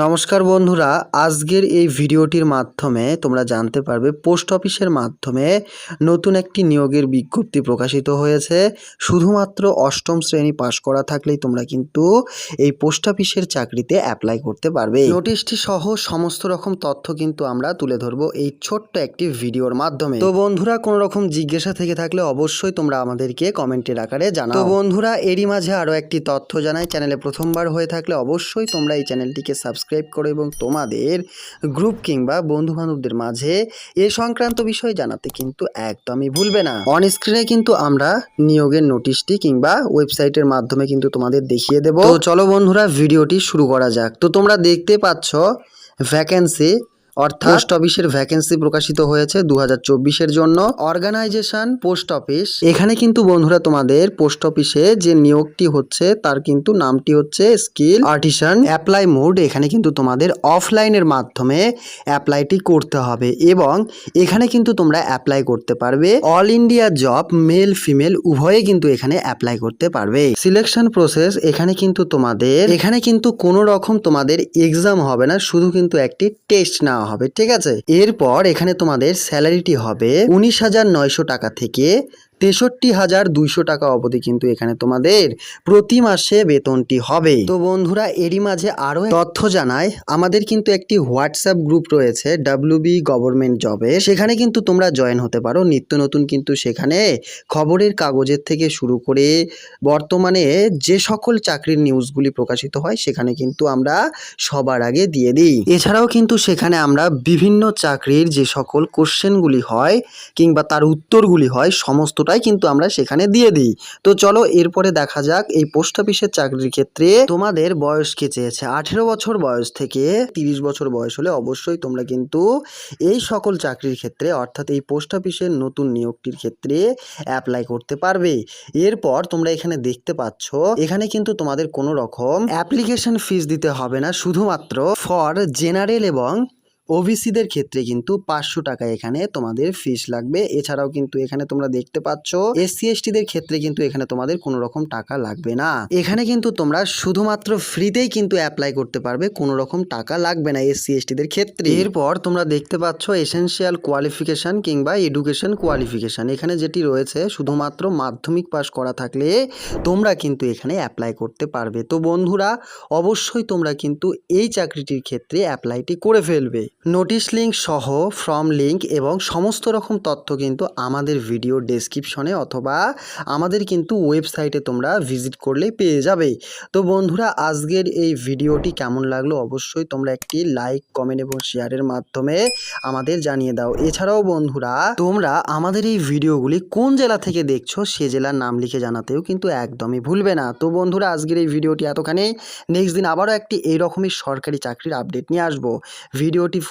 নমস্কার বন্ধুরা, আজকের এই ভিডিওটির মাধ্যমে তোমরা জানতে পারবে পোস্ট অফিসের মাধ্যমে নতুন একটি নিয়োগের বিজ্ঞপ্তি প্রকাশিত হয়েছে। শুধুমাত্র অষ্টম শ্রেণি পাশ করা থাকলেই তোমরা কিন্তু এই পোস্ট অফিসের চাকরিতে অ্যাপ্লাই করতে পারবে। নোটিশটি সহ সমস্ত রকম তথ্য কিন্তু আমরা তুলে ধরবো এই ছোট্ট একটি ভিডিওর মাধ্যমে। তো বন্ধুরা, কোনো রকম জিজ্ঞাসা থেকে থাকলে অবশ্যই তোমরা আমাদেরকে কমেন্টের আকারে জানাও। বন্ধুরা, এরই মাঝে আরও একটি তথ্য জানাই। চ্যানেলে প্রথমবার হয়ে থাকলে অবশ্যই তোমরা এই চ্যানেলটিকে সাবস্ক্রাইব করো এবং তোমাদের গ্রুপ কিংবা বন্ধুবান্ধবদের মাঝে এ সংক্রান্ত বিষয় জানাতে কিন্তু একদমই ভুলবে না। অন স্ক্রিনে কিন্তু আমরা নিয়োগের নোটিশটি কিংবা ওয়েবসাইটের মাধ্যমে কিন্তু তোমাদের দেখিয়ে দেবো। তো চলো বন্ধুরা ভিডিওটি শুরু করা যাক। তো তোমরা দেখতে পাচ্ছ ভ্যাকেন্সি অর্থাৎ পোস্ট অফিসের ভ্যাকেন্সি প্রকাশিত হয়েছে দু হাজার জন্য। অর্গানাইজেশন পোস্ট অফিস এখানে কিন্তু বন্ধুরা তোমাদের পোস্ট অফিসে যে নিয়োগটি হচ্ছে, তার কিন্তু নামটি হচ্ছে স্কিল আর্টিসান অ্যাপ্লাই মোড এখানে কিন্তু তোমাদের অফলাইনের মাধ্যমে অ্যাপ্লাইটি করতে হবে এবং এখানে কিন্তু তোমরা অ্যাপ্লাই করতে পারবে। All India job male female উভয়ে কিন্তু এখানে অ্যাপ্লাই করতে পারবে। সিলেকশন প্রসেস এখানে কিন্তু তোমাদের, এখানে কিন্তু কোনো রকম তোমাদের এক্সাম হবে না, শুধু কিন্তু একটি টেস্ট নেওয়া হবে ঠিক আছে? এরপর এখানে তোমাদের স্যালারিটি হবে উনিশ হাজার নয়শো টাকা থেকে তেষট্টি হাজার দুইশো টাকা অবধি কিন্তু এখানে তোমাদের প্রতি মাসে বেতনটি হবে। তো বন্ধুরা, এরই মাঝে আরও তথ্য জানায় আমাদের কিন্তু একটি হোয়াটসঅ্যাপ গ্রুপ রয়েছে ডাব্লিউবি গভর্নমেন্ট জবে সেখানে কিন্তু তোমরা জয়েন হতে পারো। নিত্য নতুন কিন্তু সেখানে খবরের কাগজের থেকে শুরু করে বর্তমানে যে সকল চাকরির নিউজগুলি প্রকাশিত হয়, সেখানে কিন্তু আমরা সবার আগে দিয়ে দিই। এছাড়াও কিন্তু সেখানে আমরা বিভিন্ন চাকরির যে সকল কোশ্চেনগুলি হয় কিংবা তার উত্তরগুলি হয় সমস্তটাই কিন্তু আমরা সেখানে দিয়ে দিই। তো চলো এরপরে দেখা যাক এই পোস্ট অফিসের চাকরির ক্ষেত্রে তোমাদের বয়স কে চেয়েছে? আঠেরো বছর বয়স থেকে তিরিশ বছর বয়স হলে অবশ্যই তোমরা কিন্তু এই সকল চাকরির ক্ষেত্রে, অর্থাৎ এই পোস্ট অফিসের নতুন নিয়োগটির ক্ষেত্রে অ্যাপ্লাই করতে পারবে। এরপর তোমরা এখানে দেখতে পাচ্ছ, এখানে কিন্তু তোমাদের কোনো রকম অ্যাপ্লিকেশন ফিস দিতে হবে না। শুধুমাত্র ফর জেনারেল এবং ওবিসিদের ক্ষেত্রে কিন্তু পাঁচশো টাকা এখানে তোমাদের ফিস লাগবে। এছাড়াও কিন্তু এখানে তোমরা দেখতে পাচ্ছ এসসি এসটিদের ক্ষেত্রে কিন্তু এখানে তোমাদের কোনো রকম টাকা লাগবে না। এখানে কিন্তু তোমরা শুধুমাত্র ফ্রিতেই কিন্তু অ্যাপ্লাই করতে পারবে কোনো রকম টাকা লাগবে না এসসি এসটিদের ক্ষেত্রে। এরপর তোমরা দেখতে পাচ্ছ এসেনশিয়াল কোয়ালিফিকেশন কিংবা এডুকেশন কোয়ালিফিকেশন এখানে যেটি রয়েছে, শুধুমাত্র মাধ্যমিক পাস করা থাকলে তোমরা কিন্তু এখানে অ্যাপ্লাই করতে পারবে। তো বন্ধুরা, অবশ্যই তোমরা কিন্তু এই চাকরিটির ক্ষেত্রে অ্যাপ্লাইটি করে ফেলবে। নোটিশ লিঙ্ক সহ, ফর্ম লিঙ্ক এবং সমস্ত রকম তথ্য কিন্তু আমাদের ভিডিও ডেসক্রিপশনে অথবা আমাদের কিন্তু ওয়েবসাইটে তোমরা ভিজিট করলেই পেয়ে যাবে। তো বন্ধুরা, আজকের এই ভিডিওটি কেমন লাগল অবশ্যই তোমরা একটি লাইক, কমেন্ট এবং শেয়ারের মাধ্যমে আমাদের জানিয়ে দাও। এছাড়াও বন্ধুরা, তোমরা আমাদের এই ভিডিওগুলি কোন জেলা থেকে দেখছ সে জেলার নাম লিখে জানাতেও কিন্তু একদমই ভুলবে না। তো বন্ধুরা, আজকের এই ভিডিওটি এতখানি। নেক্সট দিন আবারও একটি এইরকমই সরকারি চাকরির আপডেট নিয়ে আসব। ভিডিওটি